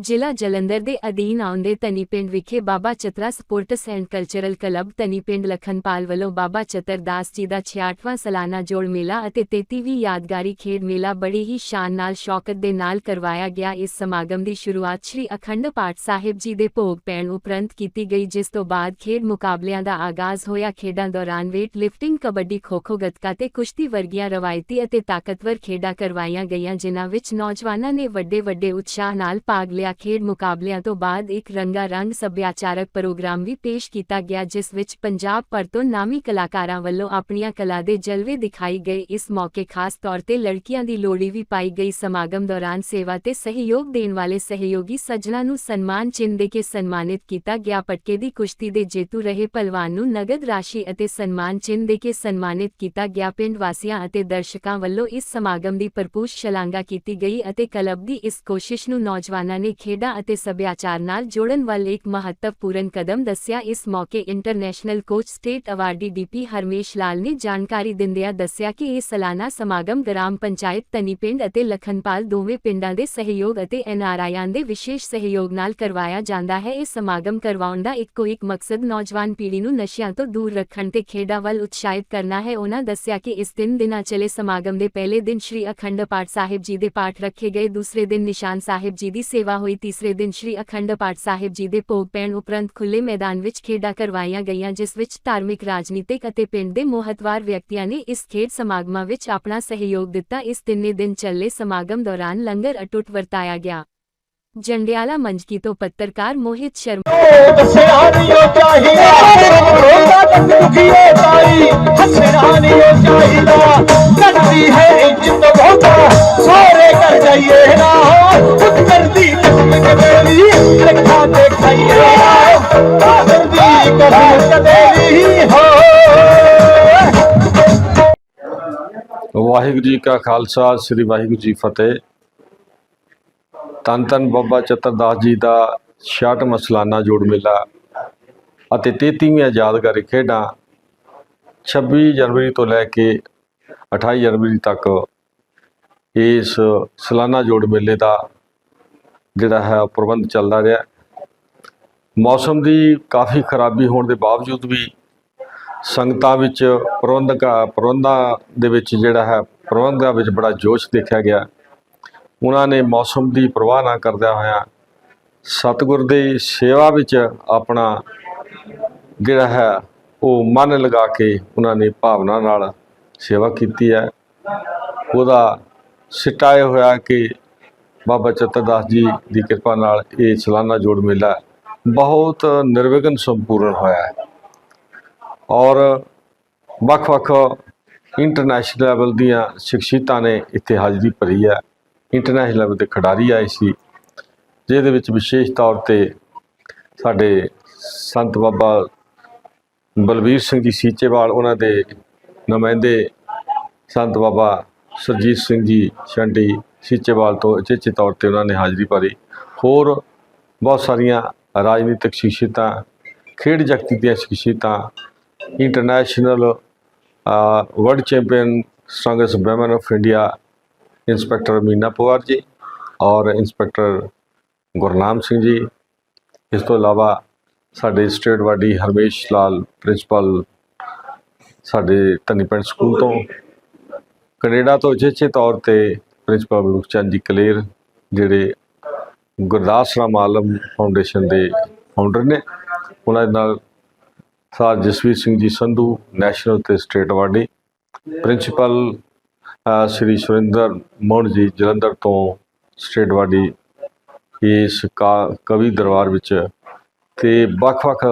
ਜ਼ਿਲ੍ਹਾ ਜਲੰਧਰ ਦੇ ਅਧੀਨ ਆਉਂਦੇ ਤਨੀ ਪਿੰਡ ਵਿਖੇ Baba Chatra sports and cultural club Tani ਪਿੰਡ ਲਖਨਪਾਲ ਵੱਲੋਂ ਬਾਬਾ ਚਤਰ ਦਾਸ ਜੀ ਦਾ 66ਵਾਂ ਸਾਲਾਨਾ ਜੋੜ ਮੇਲਾ ਅਤੇ 33ਵੀਂ ਯਾਦਗਾਰੀ ਖੇਡ ਮੇਲਾ ਬੜੀ ਹੀ ਸ਼ਾਨ ਨਾਲ ਸ਼ੌਕਤ ਦੇ ਨਾਲ ਕਰਵਾਇਆ ਗਿਆ। ਇਸ ਸਮਾਗਮ ਦੀ ਸ਼ੁਰੂਆਤ ਸ੍ਰੀ ਅਖੰਡ ਪਾਠ ਸਾਹਿਬ ਜੀ ਦੇ ਭੋਗ ਪੈਣ ਉਪਰੰਤ ਕੀਤੀ ਗਈ, ਜਿਸ ਤੋਂ ਬਾਅਦ ਖੇਡ ਮੁਕਾਬਲਿਆਂ ਦਾ ਆਗਾਜ਼ ਹੋਇਆ। ਖੇਡਾਂ ਦੌਰਾਨ ਵੇਟ ਲਿਫਟਿੰਗ ਕਬੱਡੀ, ਖੋ-ਖੋ, ਗੱਤਕਾ ਤੇ ਕੁਸ਼ਤੀ ਵਰਗੀਆਂ ਰਵਾਇਤੀ ਅਤੇ ਤਾਕਤਵਰ ਖੇਡਾਂ ਕਰਵਾਈਆਂ ਗਈਆਂ, ਜਿਨ੍ਹਾਂ ਵਿੱਚ ਨੌਜਵਾਨਾਂ ਨੇ ਵੱਡੇ ਵੱਡੇ ਉਤਸ਼ਾਹ ਨਾਲ ਭਾਗ ਲਿਆ। ਖੇਡ ਮੁਕਾਬਲਿਆਂ ਤੋਂ ਬਾਅਦ ਇੱਕ ਰੰਗਾ ਰੰਗ ਸੱਭਿਆਚਾਰਕ ਪ੍ਰੋਗਰਾਮ ਵੀ ਪੇਸ਼ ਕੀਤਾ ਗਿਆ, ਜਿਸ ਵਿੱਚ ਪੰਜਾਬ ਭਰ ਤੋਂ ਨਾਮੀ ਕਲਾਕਾਰਾਂ ਵੱਲੋਂ ਆਪਣੀਆਂ ਕਲਾ ਦੇ ਜਲਵੇ ਦਿਖਾਈ ਗਏ। ਇਸ ਮੌਕੇ ਖਾਸ ਤੌਰ ਤੇ ਲੜਕੀਆਂ ਦੀ ਲੋੜੀ ਵੀ ਪਾਈ ਗਈ। ਸਮਾਗਮ ਦੌਰਾਨ ਸੇਵਾ ਤੇ ਸਹਿਯੋਗ ਦੇਣ ਵਾਲੇ ਸਹਿਯੋਗੀ ਸੱਜਣਾ ਨੂੰ ਸਨਮਾਨ ਚਿੰਨ੍ਹ ਦੇ ਕੇ ਸਨਮਾਨਿਤ ਕੀਤਾ ਗਿਆ। ਪਟਕੇ ਦੀ ਕੁਸ਼ਤੀ ਦੇ ਜੇਤੂ ਰਹੇ ਪਹਿਲਵਾਨ ਨੂੰ ਨਗਦ ਰਾਸ਼ੀ ਅਤੇ ਸਨਮਾਨ ਚਿੰਨ੍ਹ ਦੇ ਕੇ ਸਨਮਾਨਿਤ ਕੀਤਾ ਗਿਆ। ਪਿੰਡ ਵਾਸੀਆਂ ਅਤੇ ਦਰਸ਼ਕਾਂ ਵੱਲੋਂ ਇਸ ਸਮਾਗਮ ਦੀ ਭਰਪੂਰ ਸ਼ਲਾਘਾ ਕੀਤੀ ਗਈ ਅਤੇ ਕਲੱਬ ਦੀ ਇਸ ਕੋਸ਼ਿਸ਼ ਨੂੰ ਨੌਜਵਾਨਾਂ ਨੇ ਖੇਡਾਂ ਅਤੇ ਸੱਭਿਆਚਾਰ ਨਾਲ ਜੋੜਨ ਵੱਲ ਇੱਕ ਮਹੱਤਵਪੂਰਨ ਕਦਮ ਦੱਸਿਆ ਇਸ ਮੌਕੇ international coach state awardee DP Harmesh Lal ਨੇ ਜਾਣਕਾਰੀ ਦਿੰਦਿਆਂ ਦੱਸਿਆ ਕਿ ਇਹ ਸਾਲਾਨਾ ਸਮਾਗਮ ਗ੍ਰਾਮ ਪੰਚਾਇਤ ਤਨੀ ਪਿੰਡ ਅਤੇ ਲਖਨਪਾਲ ਦੋਵੇਂ ਪਿੰਡਾਂ ਦੇ ਸਹਿਯੋਗ ਅਤੇ ਐਨਆਰਆਈਆਂ ਦੇ ਵਿਸ਼ੇਸ਼ ਸਹਿਯੋਗ ਨਾਲ ਕਰਵਾਇਆ ਜਾਂਦਾ ਹੈ। ਇਹ ਸਮਾਗਮ ਕਰਵਾਉਣ ਦਾ ਇੱਕੋ ਇੱਕ ਮਕਸਦ ਨੌਜਵਾਨ ਪੀੜ੍ਹੀ ਨੂੰ ਨਸ਼ਿਆਂ ਤੋਂ ਦੂਰ ਰੱਖਣ ਤੇ ਖੇਡਾਂ ਵੱਲ ਉਤਸ਼ਾਹਿਤ ਕਰਨਾ ਹੈ। ਉਹਨਾਂ ਦੱਸਿਆ ਕਿ ਇਸ ਦਿਨ ਦਿਨਾਂ ਚਲੇ ਸਮਾਗਮ ਦੇ ਪਹਿਲੇ ਦਿਨ ਸ਼੍ਰੀ ਅਖੰਡ ਪਾਠ ਸਾਹਿਬ ਜੀ ਦੇ ਪਾਠ ਰੱਖੇ ਗਏ। ਦੂਸਰੇ ਦਿਨ ਨਿਸ਼ਾਨ ਸਾਹਿਬ ਜੀ ਦੀ ਸੇਵਾ ਹੋਈ ਤੀਸਰੇ ਦਿਨ ਸ਼੍ਰੀ ਅਖੰਡ ਪਾਠ ਸਾਹਿਬ ਜੀ ਦੇ ਭੋਗ ਪੈਣ ਉਪਰੰਤ ਖੁੱਲੇ ਮੈਦਾਨ ਵਿੱਚ ਖੇਡਾਂ ਕਰਵਾਈਆਂ ਗਈਆਂ ਜਿਸ ਵਿੱਚ ਧਾਰਮਿਕ ਰਾਜਨੀਤਿਕ ਅਤੇ ਪਿੰਡ ਦੇ ਮੋਹਤਵਾਰ ਵਿਅਕਤੀਆਂ ਨੇ ਇਸ ਖੇਡ ਸਮਾਗਮਾਂ ਵਿੱਚ ਆਪਣਾ ਸਹਿਯੋਗ ਦਿੱਤਾ। ਇਸ ਤਿੰਨੇ ਦਿਨ ਚੱਲੇ ਸਮਾਗਮ ਦੌਰਾਨ ਲੰਗਰ ਅਟੁੱਟ ਵਰਤਾਇਆ ਗਿਆ। ਜੰਡਿਆਲਾ ਮੰਜਕੀ ਤੋਂ ਪੱਤਰਕਾਰ ਮੋਹਿਤ ਸ਼ਰਮਾ ਹੱਸਣਾ ਨਹੀਂ ਉਹ ਚਾਹੀਦਾ। ਰੋਂਦਾ ਤੱਕ ਦੁਖੀਏ ਤਾਈ। ਹੱਸਣਾ ਨਹੀਂ ਉਹ ਚਾਹੀਦਾ। ਕਰਦੀ ਹੈ ਇੱਜ਼ਤ ਬਹੁਤਾ ਸਾਰੇ ਕਰ ਜਾਈਏ ਨਾ ਖੁਦ ਕਰਦੀ ਕਿਸਮ ਕਦੇਰੀ ਰੱਖਾਂ ਤੇ ਖਾਈਏ ਆਦਰ ਦੀ ਕਦਰ ਕਦੇਰੀ ਹੋ। ਵਾਹਿਗੁਰੂ ਜੀ ਕਾ ਖਾਲਸਾ, ਸ੍ਰੀ ਵਾਹਿਗੁਰੂ ਜੀ ਫਤਿਹ। ਧੰਨ ਧੰਨ ਬਾਬਾ ਚਤਰਦਾਸ ਜੀ ਦਾ 66ਵਾਂ ਸਾਲਾਨਾ ਜੋੜ ਮੇਲਾ ਅਤੇ 33ਵੀਂ ਯਾਦਗਾਰੀ ਖੇਡਾਂ 26 ਜਨਵਰੀ ਤੋਂ ਲੈ ਕੇ 28 ਜਨਵਰੀ ਤੱਕ ਇਸ ਸਾਲਾਨਾ ਜੋੜ ਮੇਲੇ ਦਾ ਜਿਹੜਾ ਹੈ ਉਹ ਪ੍ਰਬੰਧ ਚੱਲਦਾ ਰਿਹਾ। ਮੌਸਮ ਦੀ ਕਾਫੀ ਖਰਾਬੀ ਹੋਣ ਦੇ ਬਾਵਜੂਦ ਵੀ ਸੰਗਤਾਂ ਵਿੱਚ ਪ੍ਰਬੰਧਕਾਂ ਪ੍ਰਬੰਧਾਂ ਦੇ ਵਿੱਚ ਜਿਹੜਾ ਹੈ ਪ੍ਰਬੰਧਕਾਂ ਵਿੱਚ ਬੜਾ ਜੋਸ਼ ਦੇਖਿਆ ਗਿਆ। ਉਹਨਾਂ ਨੇ ਮੌਸਮ ਦੀ ਪਰਵਾਹ ਨਾ ਕਰਦਿਆਂ ਹੋਇਆਂ ਸਤਿਗੁਰ ਦੀ ਸੇਵਾ ਵਿੱਚ ਆਪਣਾ ਜਿਹੜਾ ਹੈ ਉਹ ਮਨ ਲਗਾ ਕੇ ਉਹਨਾਂ ਨੇ ਭਾਵਨਾ ਨਾਲ ਸੇਵਾ ਕੀਤੀ ਹੈ। ਉਹਦਾ ਸਿੱਟਾ ਇਹ ਹੋਇਆ ਕਿ ਬਾਬਾ ਚਤਰਦਾਸ ਜੀ ਦੀ ਕਿਰਪਾ ਨਾਲ ਇਹ ਸਾਲਾਨਾ ਜੋੜ ਮੇਲਾ ਬਹੁਤ ਨਿਰਵਿਘਨ ਸੰਪੂਰਨ ਹੋਇਆ ਹੈ। ਔਰ ਵੱਖ-ਵੱਖ ਇੰਟਰਨੈਸ਼ਨਲ ਲੈਵਲ ਦੀਆਂ ਸ਼ਖਸੀਅਤਾਂ ਨੇ ਇੱਥੇ ਹਾਜ਼ਰੀ ਭਰੀ ਹੈ। ਇੰਟਰਨੈਸ਼ਨਲ ਲੈਵਲ ਦੇ ਖਿਡਾਰੀ ਆਏ ਸੀ, ਜਿਹਦੇ ਵਿੱਚ ਵਿਸ਼ੇਸ਼ ਤੌਰ ਤੇ ਸਾਡੇ ਸੰਤ ਬਾਬਾ ਬਲਵੀਰ ਸਿੰਘ ਜੀ ਸੀਚੇਵਾਲ, ਉਹਨਾਂ ਦੇ ਨੁਮਾਇੰਦੇ ਸੰਤ ਬਾਬਾ ਸਰਜੀਤ ਸਿੰਘ ਜੀ ਛੰਡੀ ਸੀਚੇਵਾਲ ਤੋਂ ਅਚੇਚੇ ਤੌਰ ਤੇ ਉਹਨਾਂ ਨੇ ਹਾਜ਼ਰੀ ਭਰੀ। ਹੋਰ ਬਹੁਤ ਸਾਰੀਆਂ ਰਾਜਨੀਤਿਕ ਸ਼ਖਸੀਅਤਾਂ, ਖੇਡ ਜਗਤ ਦੀਆਂ ਸ਼ਖਸੀਅਤਾਂ international world champion strongest ਬ੍ਰਹਮਨ of India inspector Meena Pawar ji ਔਰ ਇੰਸਪੈਕਟਰ ਗੁਰਨਾਮ ਸਿੰਘ ਜੀ। ਇਸ ਤੋਂ ਇਲਾਵਾ ਸਾਡੇ ਸਟੇਟ ਵਾਡੀ ਹਰਮੇਸ਼ ਲਾਲ ਪ੍ਰਿੰਸੀਪਲ ਸਾਡੇ ਧਨੀ ਪਿੰਡ ਸਕੂਲ ਤੋਂ ਕੈਨੇਡਾ ਤੋਂ ਅਚੇਚੇ ਤੌਰ ਤੇ ਪ੍ਰਿੰਸੀਪਲ ਮਲੂਕ ਜੀ ਕਲੇਰ, ਜਿਹੜੇ ਗੁਰਦਾਸ ਰਾਮ ਆਲਮ ਫਾਊਂਡੇਸ਼ਨ ਦੇ ਫਾਊਂਡਰ ਨੇ, ਉਹਨਾਂ ਦੇ ਨਾਲ ਸਰ ਜਸਵੀਰ ਸਿੰਘ ਜੀ ਸੰਧੂ, ਨੈਸ਼ਨਲ ਤੇ state awardee principal Shri Surinder Mohan ji Jalandhar ਤੋਂ ਸਟੇਟ ਅਵਾਰਡੀ ਇਸ ਕਾ- ਕਵੀ ਦਰਬਾਰ ਵਿੱਚ ਤੇ ਵੱਖ-ਵੱਖ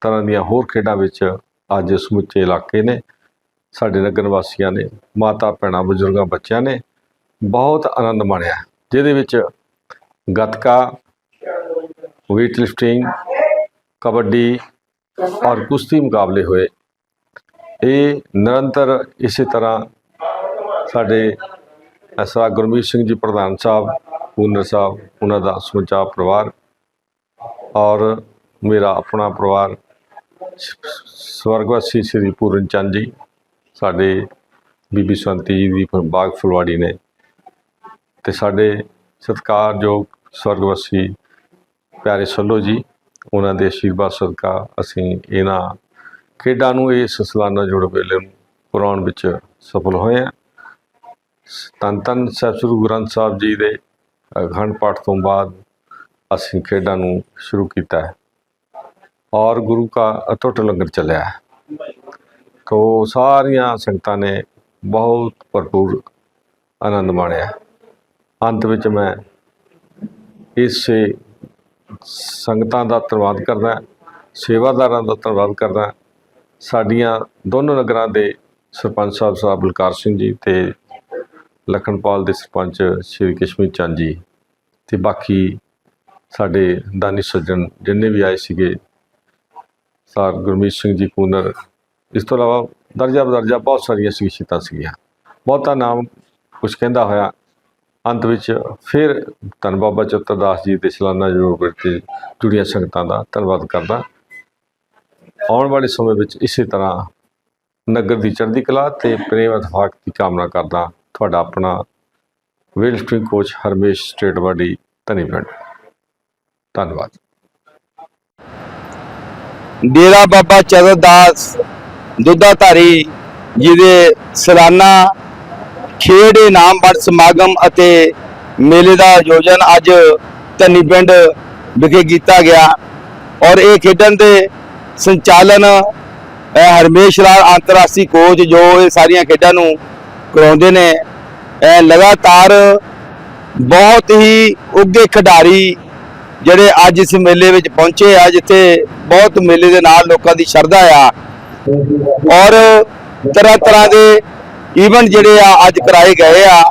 ਤਰ੍ਹਾਂ ਦੀਆਂ ਹੋਰ ਖੇਡਾਂ ਵਿੱਚ ਅੱਜ ਸਮੁੱਚੇ ਇਲਾਕੇ ਨੇ। ਸਾਡੇ ਨਗਰ ਵਾਸੀਆਂ ਨੇ, ਮਾਤਾ, ਭੈਣਾਂ, ਬਜ਼ੁਰਗਾਂ, ਬੱਚਿਆਂ ਨੇ ਬਹੁਤ ਆਨੰਦ ਮਾਣਿਆ। ਜਿਹਦੇ ਵਿੱਚ ਗੱਤਕਾ weight lifting ਕਬੱਡੀ ਔਰ ਕੁਸ਼ਤੀ ਮੁਕਾਬਲੇ ਹੋਏ। ਇਹ ਨਿਰੰਤਰ ਇਸੇ ਤਰ੍ਹਾਂ ਸਾਡੇ ਅਸਰਾ ਗੁਰਮੀਤ ਸਿੰਘ ਜੀ ਪ੍ਰਧਾਨ ਸਾਹਿਬ, ਪੂਨਰ ਸਾਹਿਬ, ਉਹਨਾਂ ਦਾ ਸਮੁੱਚਾ ਪਰਿਵਾਰ ਔਰ ਮੇਰਾ ਆਪਣਾ ਪਰਿਵਾਰ ਸਵਰਗਵਾਸੀ ਸ੍ਰੀ ਪੂਰਨ ਚੰਦ ਜੀ ਸਾਡੇ ਬੀਬੀ ਸੰਤੀ ਜੀ ਦੀ ਬਾਗ ਫੁਲਵਾੜੀ ਨੇ। ਤੇ ਸਾਡੇ ਸਤਿਕਾਰਯੋਗ ਸਵਰਗਵਾਸੀ ਪਿਆਰੇ ਸੱਲੋ ਜੀ, ਉਹਨਾਂ ਦੇ ਆਸ਼ੀਰਵਾਦ ਸਦਕਾ ਅਸੀਂ ਇਹਨਾਂ ਖੇਡਾਂ ਨੂੰ ਇਸ ਸਾਲਾਨਾ ਜੋੜ ਵੇਲੇ ਨੂੰ ਕਰਾਉਣ ਵਿੱਚ ਸਫਲ ਹੋਏ ਹਾਂ। ਧੰਨ ਧੰਨ ਸਾਹਿਬ ਸ੍ਰੀ ਗੁਰੂ ਗ੍ਰੰਥ ਸਾਹਿਬ ਜੀ ਦੇ ਅਖੰਡ ਪਾਠ ਤੋਂ ਬਾਅਦ ਅਸੀਂ ਖੇਡਾਂ ਨੂੰ ਸ਼ੁਰੂ ਕੀਤਾ ਹੈ। ਔਰ ਗੁਰੂ ਕਾ ਅਟੁੱਟ ਲੰਗਰ ਚੱਲਿਆ ਹੈ। ਤੋ ਸਾਰੀਆਂ ਸੰਗਤਾਂ ਨੇ ਬਹੁਤ ਭਰਪੂਰ ਆਨੰਦ ਮਾਣਿਆ। ਅੰਤ ਵਿੱਚ ਮੈਂ ਇਸ ਸੰਗਤਾਂ ਦਾ ਧੰਨਵਾਦ ਕਰਦਾ, ਸੇਵਾਦਾਰਾਂ ਦਾ ਧੰਨਵਾਦ ਕਰਦਾ। ਸਾਡੀਆਂ ਦੋਨੋਂ ਨਗਰਾਂ ਦੇ ਸਰਪੰਚ ਸਾਹਿਬ ਸਾਹਿਬ ਬਲਕਾਰ ਸਿੰਘ ਜੀ ਤੇ ਲਖਨਪਾਲ ਦੇ ਸਰਪੰਚ ਸ਼੍ਰੀ ਕਿਸ਼ਮੀ ਚੰਦ ਜੀ ਤੇ ਬਾਕੀ ਸਾਡੇ ਦਾਨੀ ਸੱਜਣ ਜਿੰਨੇ ਵੀ ਆਏ ਸੀਗੇ, ਸਰ ਗੁਰਮੀਤ ਸਿੰਘ ਜੀ, ਕੂਨਰ ਇਸ ਤੋਂ ਇਲਾਵਾ ਦਰਜਾ ਬਦਰਜਾ ਬਹੁਤ ਸਾਰੀਆਂ ਸ਼ਖਸੀਅਤਾਂ ਸੀਗੀਆਂ। ਬਹੁਤਾ ਨਾਮ ਕੁਝ ਕਹਿੰਦਾ ਹੋਇਆ। ਅੰਤ ਵਿੱਚ ਫਿਰ ਧੰਨ ਬਾਬਾ ਚਤਰਦਾਸ ਜੀ ਦੇ ਸਲਾਨਾ ਜੋੜ ਵਿੱਚ ਜੁੜੀਆਂ ਸੰਗਤਾਂ ਦਾ ਧੰਨਵਾਦ ਕਰਦਾ। ਆਉਣ ਵਾਲੇ ਸਮੇਂ ਵਿੱਚ ਇਸੇ ਤਰ੍ਹਾਂ ਨਗਰ ਦੀ ਚੜ੍ਹਦੀ ਕਲਾ ਤੇ ਪ੍ਰੇਮ ਇਤਫਾਕ ਦੀ ਕਾਮਨਾ ਕਰਦਾ। ਤੁਹਾਡਾ ਆਪਣਾ ਵੇਲ string coach Harmesh state awardee Dhani ਪਿੰਡ। ਧੰਨਵਾਦ। ਡੇਰਾ ਬਾਬਾ ਚਰਨਦਾਸ ਦੁੱਧਾਧਾਰੀ ਜਿਹਦੇ ਸਲਾਨਾ ਖੇਡ ਇਨਾਮ ਵੰਡ ਸਮਾਗਮ ਅਤੇ ਮੇਲੇ ਦਾ ਆਯੋਜਨ ਅੱਜ ਧੰਨੀ ਪਿੰਡ ਵਿਖੇ ਕੀਤਾ ਗਿਆ ਔਰ ਇਹ ਖੇਡਣ ਦੇ ਸੰਚਾਲਨ ਹਰਮੇਸ਼ ਲਾਲ ਅੰਤਰਰਾਸ਼ਟਰੀ ਕੋਚ ਜੋ ਇਹ ਸਾਰੀਆਂ ਖੇਡਾਂ ਨੂੰ ਕਰਾਉਂਦੇ ਨੇ ਲਗਾਤਾਰ ਬਹੁਤ ਹੀ ਉੱਗੇ ਖਿਡਾਰੀ ਜਿਹੜੇ ਅੱਜ ਇਸ ਮੇਲੇ ਵਿੱਚ ਪਹੁੰਚੇ ਆ, ਜਿੱਥੇ ਬਹੁਤ ਮੇਲੇ ਦੇ ਨਾਲ ਲੋਕਾਂ ਦੀ ਸ਼ਰਧਾ ਆ। ਔਰ ਤਰ੍ਹਾਂ ਤਰ੍ਹਾਂ ਦੇ ਈਵੈਂਟ ਜਿਹੜੇ ਆ ਅੱਜ ਕਰਾਏ ਗਏ ਆ।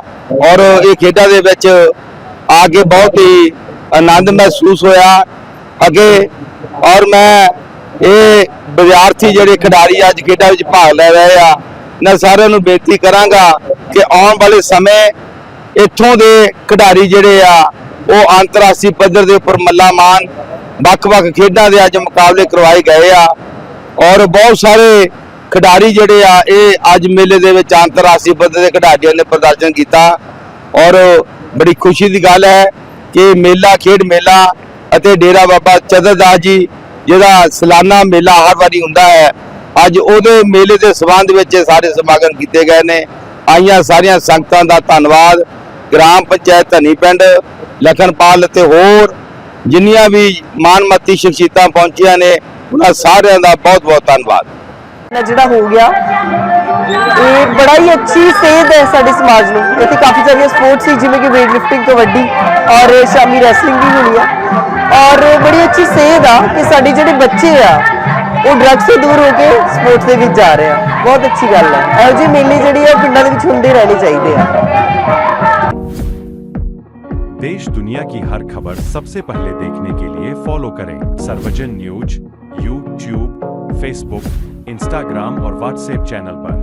ਔਰ ਇਹ ਖੇਡਾਂ ਦੇ ਵਿੱਚ ਆ ਕੇ ਬਹੁਤ ਹੀ ਆਨੰਦ ਮਹਿਸੂਸ ਹੋਇਆ ਅੱਗੇ। ਔਰ ਮੈਂ ਇਹ ਵਿਦਿਆਰਥੀ ਜਿਹੜੇ ਖਿਡਾਰੀ ਅੱਜ ਖੇਡਾਂ ਵਿੱਚ ਭਾਗ ਲੈ ਰਹੇ ਆ, ਮੈਂ ਸਾਰਿਆਂ ਨੂੰ ਬੇਨਤੀ ਕਰਾਂਗਾ ਕਿ ਆਉਣ ਵਾਲੇ ਸਮੇਂ ਇੱਥੋਂ ਦੇ ਖਿਡਾਰੀ ਜਿਹੜੇ ਆ, ਉਹ ਅੰਤਰਰਾਸ਼ਟਰੀ ਪੱਧਰ ਦੇ ਉੱਪਰ ਮੱਲਾ ਮਾਨ ਵੱਖ-ਵੱਖ ਖੇਡਾਂ ਦੇ ਅੱਜ ਮੁਕਾਬਲੇ ਕਰਵਾਏ ਗਏ ਆ। ਔਰ ਬਹੁਤ ਸਾਰੇ ਖਿਡਾਰੀ ਜਿਹੜੇ ਆ, ਇਹ ਅੱਜ ਮੇਲੇ ਦੇ ਵਿੱਚ ਅੰਤਰਰਾਸ਼ਟਰੀ ਪੱਧਰ ਦੇ ਖਿਡਾਰੀਆਂ ਨੇ ਪ੍ਰਦਰਸ਼ਨ ਕੀਤਾ। ਔਰ ਬੜੀ ਖੁਸ਼ੀ ਦੀ ਗੱਲ ਹੈ ਕਿ ਮੇਲਾ, ਖੇਡ ਮੇਲਾ ਅਤੇ ਡੇਰਾ ਬਾਬਾ ਚਤਰਦਾਸ ਜੀ, ਜਿਹੜਾ ਸਾਲਾਨਾ ਮੇਲਾ ਹਰ ਵਾਰੀ ਹੁੰਦਾ ਹੈ, ਅੱਜ ਉਹਦੇ ਮੇਲੇ ਦੇ ਸਬੰਧ ਵਿੱਚ ਇਹ ਸਾਰੇ ਸਮਾਗਮ ਕੀਤੇ ਗਏ ਨੇ। ਆਈਆਂ ਸਾਰੀਆਂ ਸੰਗਤਾਂ ਦਾ ਧੰਨਵਾਦ, ਗ੍ਰਾਮ ਪੰਚਾਇਤ ਧਨੀ ਪਿੰਡ, ਲਖਨਪਾਲ ਅਤੇ ਹੋਰ ਜਿੰਨੀਆਂ ਵੀ ਮਾਨਮਤੀ ਸ਼ਖਸੀਅਤਾਂ ਪਹੁੰਚੀਆਂ ਨੇ ਉਹਨਾਂ ਸਾਰਿਆਂ ਦਾ ਬਹੁਤ ਬਹੁਤ ਧੰਨਵਾਦ ਨਾ ਜਿਹੜਾ ਹੋ ਗਿਆ ਇਹ ਬੜਾ ਹੀ ਅੱਛੀ ਸੇਧ ਹੈ ਸਾਡੇ ਸਮਾਜ ਨੂੰ ਇੱਥੇ ਕਾਫੀ ਸਾਰੀਆਂ ਸਪੋਰਟਸ ਸੀ ਜਿਵੇਂ ਕਿ weight lifting ਕਬੱਡੀ ਔਰ ਸ਼ਾਮੀ ਰੈਸਲਿੰਗ ਵੀ ਹੋਣੀ ਆ ਔਰ ਬੜੀ ਅੱਛੀ ਸੇਧ ਆ ਕਿ ਸਾਡੇ ਜਿਹੜੇ ਬੱਚੇ ਆ ਉਹ ਡਰੱਗਸ ਤੋਂ ਦੂਰ ਹੋ ਕੇ ਸਪੋਰਟਸ ਦੇ ਵਿੱਚ ਜਾ ਰਹੇ ਆ ਬਹੁਤ ਅੱਛੀ ਗੱਲ ਹੈ ਇਹੋ ਜਿਹੇ ਮੇਲੇ ਜਿਹੜੇ ਆ ਪਿੰਡਾਂ ਦੇ ਵਿੱਚ ਹੁੰਦੇ ਰਹਿਣੇ ਚਾਹੀਦੇ ਆ देश दुनिया की हर खबर सबसे पहले देखने के लिए फॉलो करें Sarvajan news YouTube Facebook Instagram और व्हाट्सएप चैनल पर